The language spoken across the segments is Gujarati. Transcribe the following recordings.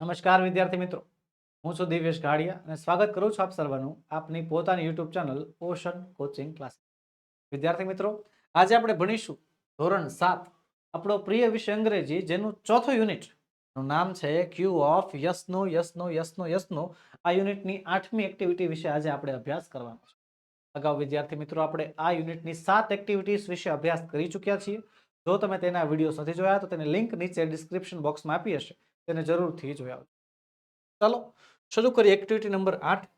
નમસ્કાર, વિદ્યાર્થી મિત્રો. હું છું દિવ્યેશ ગાડિયા અને સ્વાગત કરું છું આપ સર્વનું આપની પોતાની YouTube channel ocean coaching class. વિદ્યાર્થી મિત્રો, આજે આપણે ભણીશું ધોરણ સાત, આપણો પ્રિય વિષય અંગ્રેજી, જેનું ચોથું યુનિટનું નામ છે ક્યુ ઓફ યસનો યસનો યસનો યસનો આ યુનિટની આઠમી એક્ટિવિટી વિશે આજે આપણે અભ્યાસ કરવાનો છે. અગાઉ વિદ્યાર્થી મિત્રો, આપણે આ યુનિટની સાત એક્ટિવિટીઝ વિશે અભ્યાસ કરી ચૂક્યા છીએ. જો તમે તેના વીડિયો નથી જોયા, તો તેની લિંક નીચે ડિસ્ક્રિપ્શન બોક્સમાં આપી હશે. તેને જરૂરથી જોઈ આવજો. ચાલો, શરૂ કરીએ એક્ટિવિટી નંબર આઠ.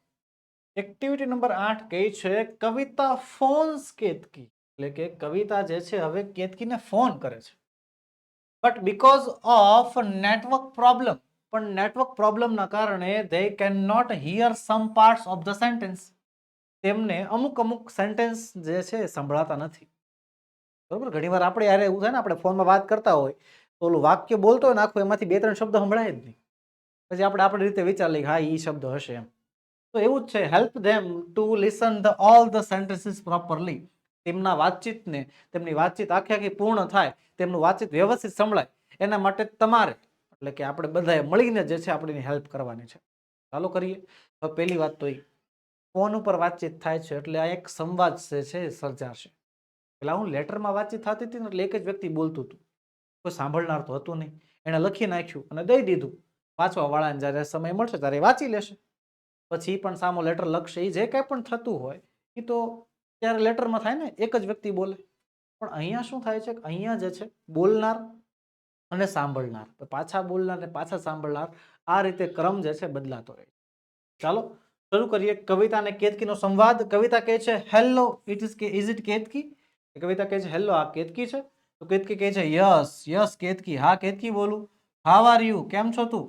એક્ટિવિટી નંબર આઠ કહે છે, કવિતા ફોન્સ કેતકી. એટલે કે કવિતા જે છે, હવે કેતકીને ફોન કરે છે. But because of network problem પણ નેટવર્ક પ્રોબ્લેમના કારણે they can not hear some parts of the sentence તેમને અમુક અમુક સેન્ટેન્સ જે છે સંભળાતા નથી. બરોબર? ઘણીવાર આપણે યારે એવું થાય ને, આપણે ફોનમાં વાત કરતા હોય તો ઓલું વાક્ય બોલતો હોય ને આખું એમાંથી બે ત્રણ શબ્દ સંભળાય જ નહીં. પછી આપણે આપણી રીતે વિચાર લઈએ હા એ શબ્દ હશે એમ. તો એવું જ છે help them to listen the all the sentences properly તેમના વાતચીતને, તેમની વાતચીત આખી આખી પૂર્ણ થાય, તેમનું વાતચીત વ્યવસ્થિત સંભળાય. એના માટે તમારે, એટલે કે આપણે બધાએ મળીને જે છે આપણે હેલ્પ કરવાની છે. ચાલો કરીએ. હવે પહેલી વાત તો એ. ફોન ઉપર વાતચીત થાય છે એટલે આ એક સંવાદ છે સર્જાશે. પેલા હું લેટરમાં વાતચીત થતી હતી ને એટલે એક જ વ્યક્તિ બોલતું હતું. કોઈ સાંભળનાર તો હતું નહીં. એણે લખી નાખ્યું અને દઈ દીધું. વાંચવાવાળાને જ્યારે સમય મળશે ત્યારે વાંચી લેશે. પછી પણ સામો લેટર લખશે. એ જે કાંઈ પણ થતું હોય એ તો ત્યારે લેટરમાં થાય ને, એક જ વ્યક્તિ બોલે. પણ અહીંયા શું થાય છે કે અહીંયા જે છે, બોલનાર અને સાંભળનાર. પાછા બોલનાર ને પાછા સાંભળનાર, આ રીતે ક્રમ જે છે બદલાતો રહે ચાલો, શરૂ કરીએ. કવિતા અને કેતકીનો સંવાદ. કવિતા કહે છે હેલો ઇટ ઇઝ કે ઇઝ ઇટ કેતકી? કવિતા કહે છે હેલો આ કેતકી છે. તો કેતકી કહે છે, યસ યસ કેતકી. હા, કેતકી બોલું. હાવ આર યુ કેમ છો તું?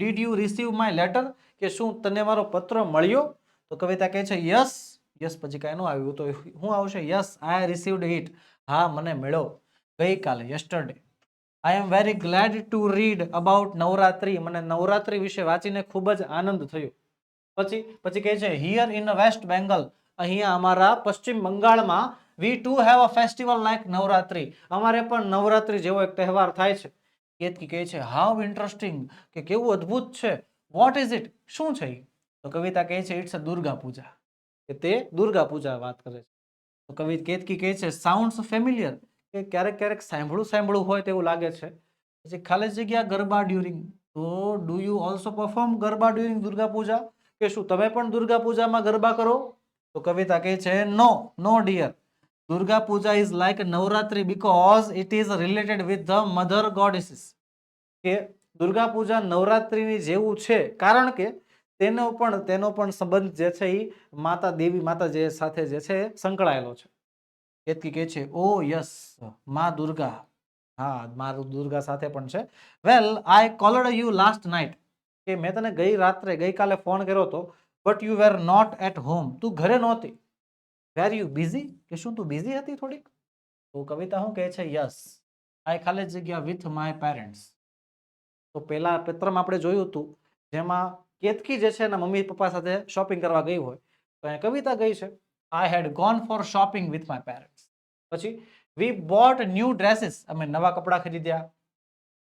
Did you receive my letter કે શું તને મારો પત્ર મળ્યો? તો કવિતા કહે છે, યસ. યસ, પછી કાંઈ નું આવ્યું. તો હું આવશે, યસ આઈ રિસીવડ ઇટ હા, મને મળ્યો. ગઈકાલે yesterday I am very glad to read about Navratri. મને નવરાત્રી વિશે વાંચીને ખૂબ જ આનંદ થયો. પછી પછી કહે છે હિયર ઇન વેસ્ટ બેંગલ અહીંયા અમારા પશ્ચિમ બંગાળમાં we too have a festival like Navratri અમારે પણ નવરાત્રિ જેવો એક તહેવાર થાય છે. કેતકી કહે છે હાવ ઇન્ટરેસ્ટિંગ કે કેવું અદ્ભુત છે. વોટ ઇઝ ઇટ શું છે તો કવિતા કહે છે ઇટ્સ અ દુર્ગા પૂજા. કે તે દુર્ગા પૂજા વાત કરે છે. તો કવિ કેતકી કહે છે સાઉન્ડ્સ ફેમિલિયર કે ક્યારેક ક્યારેક સાંભળું સાંભળું હોય તેવું લાગે છે. પછી ખાલી જગ્યા ગરબા ડ્યુરિંગ. તો do you also perform Garba during Durga Puja? કે શું તમે પણ દુર્ગા પૂજામાં ગરબા કરો? તો કવિતા કહે છે no no dear Durga Puja is like Navratri because it is related with the mother goddesses કે દુર્ગા પૂજા નવરાત્રિની જેવું છે, કારણ કે તેનો પણ તેનો પણ સંબંધ જે છે એ માતા દેવી, માતા જે સાથે જે છે, સંકળાયેલો છે. કેતકી કહે છે ઓ યસ મા દુર્ગા. હા મારું દુર્ગા સાથે પણ છે. Well I called you last night કે મેં તને ગઈ રાત્રે ગઈકાલે ફોન કર્યો હતો but you were not at home તું ઘરે નહોતી. વેર યુ બિઝી કે શું તું બિઝી હતી થોડીક? તો કવિતા શું કહે છે? યસ આઈ ખાલી જગ્યા વિથ માય પેરેન્ટ્સ તો પેલા પત્રમાં આપણે જોયું હતું, જેમાં કેતકી જે છે એના મમ્મી પપ્પા સાથે શોપિંગ કરવા ગઈ હોય, તો અહીંયા કવિતા ગઈ છે I had gone for shopping with my parents પછી વી બોટ ન્યૂ ડ્રેસીસ અમે નવા કપડાં ખરીદ્યા.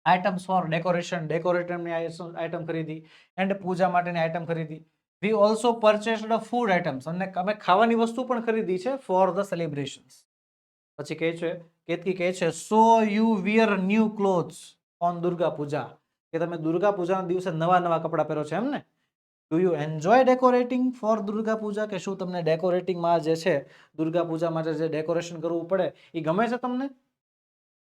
આઇટમ્સ ફોર ડેકોરેશન ડેકોરેટરની આઇટમ ખરીદી. એન્ડ પૂજા માટેની આઇટમ ખરીદી. We also purchased food items અને અમે ખાવાની વસ્તુ પણ ખરીદી છે ફોર ધ સેલિબ્રેશન્સ પછી કહે છે, કેતકી કહે છે so you wear new clothes on Durga Puja કે તમે દુર્ગા પૂજાના દિવસે નવા નવા કપડાં પહેરો છો, એમ ને? Do you enjoy decorating for Durga Puja કે શું તમને ડેકોરેટિંગમાં જે છે દુર્ગા પૂજા માટે જે ડેકોરેશન કરવું પડે એ ગમે છે તમને?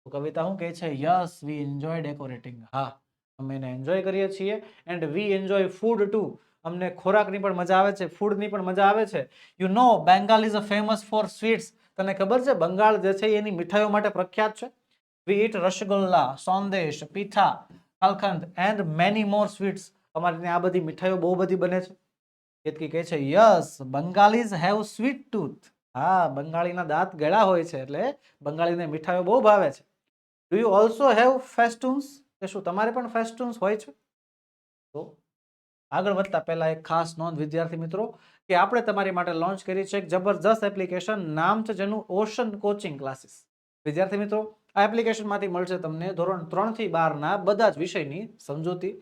કવિતા શું કહે છે યસ વી એન્જોય ડેકોરેટિંગ હા, અમે એને એન્જોય કરીએ છીએ and we enjoy food too અમને ખોરાકની પણ મજા આવે છે ફૂડની પણ મજા આવે છે. You know Bengal is a famous for sweets તને ખબર છે? બંગાળ જે છે એની મીઠાઈઓ માટે પ્રખ્યાત છે? We eat rasgulla, sandesh, pitha kalakand and many more sweets અમારે ત્યાં આ બધી મીઠાઈઓ બહુ બધી બને છે. કેતકી કહે છે yes Bengalis have sweet tooth હા, બંગાળીના દાંત ગળા હોય છે એટલે બંગાળીને મીઠાઈઓ બહુ ભાવે છે. Do you also have festoons કે શું, તમારે પણ ફેસ્ટુન્સ હોય છે? તો આગળ વધતા પહેલા એક ખાસ નોંધ, વિદ્યાર્થી મિત્રો, કે આપણે તમારી માટે લોન્ચ કરી છે એક જબરજસ્ત એપ્લિકેશન નામ છે જેનું ઓશન કોચિંગ ક્લાસીસ વિદ્યાર્થી મિત્રો, આ એપ્લિકેશનમાંથી મળશે તમને ધોરણ ત્રણથી બારના બધા જ વિષયની સમજૂતી,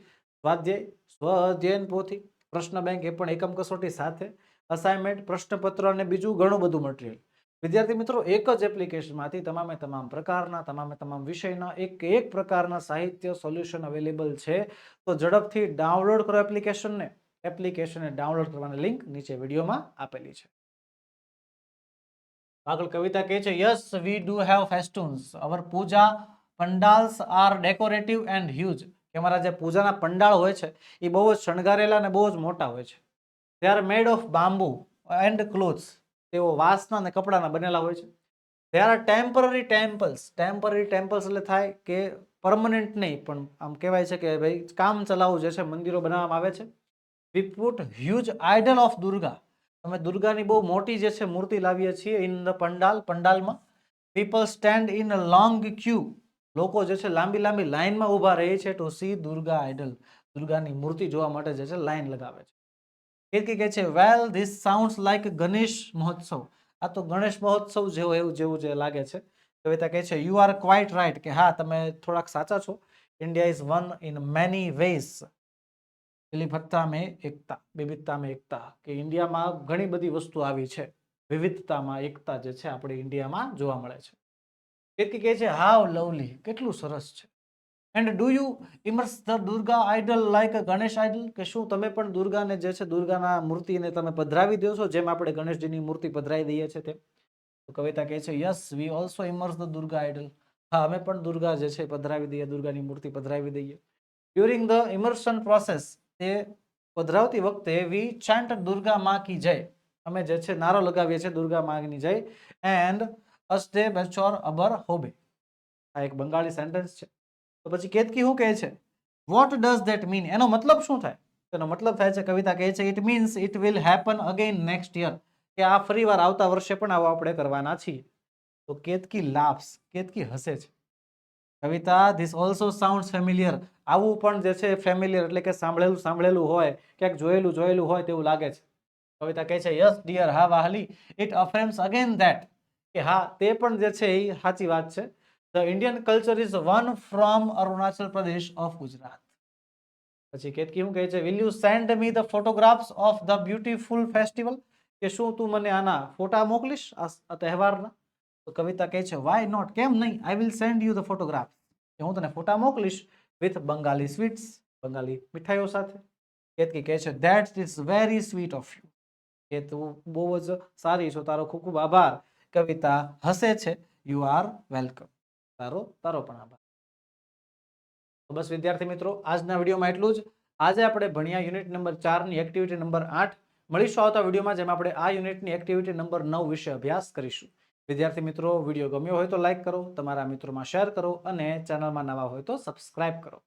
સ્વાધ્યાય સ્વ અધ્યયન પોથી, પ્રશ્ન બેંક એ પણ એકમ કસોટી સાથે અસાઇનમેન્ટ પ્રશ્નપત્ર અને બીજું ઘણું બધું મટીરિયલ વિદ્યાર્થી મિત્રો, એક જ એપ્લિકેશનમાંથી તમામે તમામ પ્રકારના, તમામે તમામ વિષયના એક એક પ્રકારના સાહિત્ય સોલ્યુશન અવેલેબલ છે. તો ઝડપથી ડાઉનલોડ કરો એપ્લિકેશનને એપ્લિકેશનને ડાઉનલોડ કરવાની લિંક નીચે વિડીયોમાં આપેલી છે. આગળ કવિતા કહે છે yes we do have festoons our puja pandals are decorative and huge કે અમારા જે પૂજાના પંડાળ હોય છે, એ બહુ જ શણગારેલા અને બહુ જ મોટા હોય છે. They are made of bamboo and clothes તેઓ વાંસના અને કપડાના બનેલા હોય છે. Are temporary temples temporary temples એટલે થાય કે પરમનન્ટ નહીં, પણ આમ કહેવાય છે કે ભાઈ કામ ચલાવવું જે છે, મંદિરો બનાવવામાં આવે છે. We put huge idol of Durga અમે દુર્ગાની બહુ મોટી જે છે, મૂર્તિ લાવીએ છીએ in the pandal પંડાલમાં people stand in a long queue લોકો જે છે, લાંબી લાંબી લાઇનમાં ઊભા રહે છે ટુ સી દુર્ગા આઇડલ દુર્ગાની મૂર્તિ જોવા માટે જે છે લાઇન લગાવે છે. કીર્તિ કહે છે well this sounds like Ganesh Mahotsav આ તો ગણેશ મહોત્સવ જેવો, એવું જેવું જે લાગે છે. કવિતા કહે છે યુ આર ક્વાઇટ રાઈટ કે હા, તમે થોડાક સાચા છો. India is one in many ways વિલિભત્તા મેં એકતા વિવિધતા મેં એકતા, કે ઇન્ડિયામાં ઘણી બધી વસ્તુ આવી છે. વિવિધતામાં એકતા જે છે, આપણે ઇન્ડિયામાં જોવા મળે છે. તેથી કહે છે હાવ લવલી કેટલું સરસ છે. And do you immerse the Durga idol like Ganesh idol કે શું તમે પણ દુર્ગાને જે છે, દુર્ગાના મૂર્તિને તમે પધરાવી દો છો, જેમ આપણે ગણેશજીની મૂર્તિ પધરાવી દઈએ છીએ તેમ? તો કવિતા કહે છે yes we also immerse the Durga idol હા, અમે પણ દુર્ગા જે છે, પધરાવી દઈએ, દુર્ગાની મૂર્તિ પધરાવી દઈએ. ડ્યુરિંગ ધ ઇમર્શન પ્રોસેસ તે પધરાવતી વખતે વી ચાન્ટ દુર્ગા માં કી જય. અમે જે છે, નારો લગાવીએ છીએ દુર્ગા માની જય. એન્ડ અસ્ટે બેચોર અબર હોબે. આ એક બંગાળી સેન્ટેન્સ છે. તો પછી કેતકી શું કહે છે? વોટ ડઝ ધેટ મીન એનો મતલબ શું થાય? તેનો મતલબ થાય છે, કવિતા કહે છે it means it will happen again next year કે આ ફરી વાર આવતા વર્ષે પણ આવો આપણે કરવાના છીએ. તો કેતકી લાભ્સ કેતકી હસે છે. Kavita this also sound familiar આવું પણ જે છે ફેમિલિયર એટલે કે સાંભળેલું સાંભળેલું હોય, ક્યાંક જોયેલું જોયેલું હોય તેવું લાગે છે. કવિતા કહે છે યસ ડિયર હા, વાહલી. ઇટ અફેમ્સ અગેન ધેટ કે હા, તે પણ જે છે એ સાચી વાત છે. The Indian culture is one from Arunachal Pradesh of Gujarat પછી કેતકી શું કહે છે? Will you send me the photographs of the beautiful festival કે શું તું મને આના ફોટા મોકલીશ આ આ તહેવારના? તો કવિતા કહે છે વાય નોટ કેમ નહીં? I will send you the photograph કે હું તને ફોટા મોકલીશ વિથ બંગાળી સ્વીટ્સ બંગાળી મીઠાઈઓ સાથે. કેતકી કહે છે that is very sweet of you કે તું બહુ જ સારી છો, તારો ખૂબ ખૂબ આભાર. કવિતા હસે છે યુ આર વેલકમ તારો તારો પણ આભાર. તો બસ, વિદ્યાર્થી મિત્રો, આજના વિડીયોમાં એટલું જ. આજે આપણે ભણ્યા યુનિટ નંબર ચારની એક્ટિવિટી નંબર આઠ મળીશું આવતા વિડીયોમાં, જેમાં આપણે આ યુનિટની એક્ટિવિટી નંબર નવ વિશે અભ્યાસ કરીશું. વિદ્યાર્થી મિત્રો, વીડિયો ગમ્યો હોય તો લાઇક કરો, તમારા મિત્રોમાં શેર કરો અને ચેનલમાં નવા હોય તો સબસ્ક્રાઇબ કરો.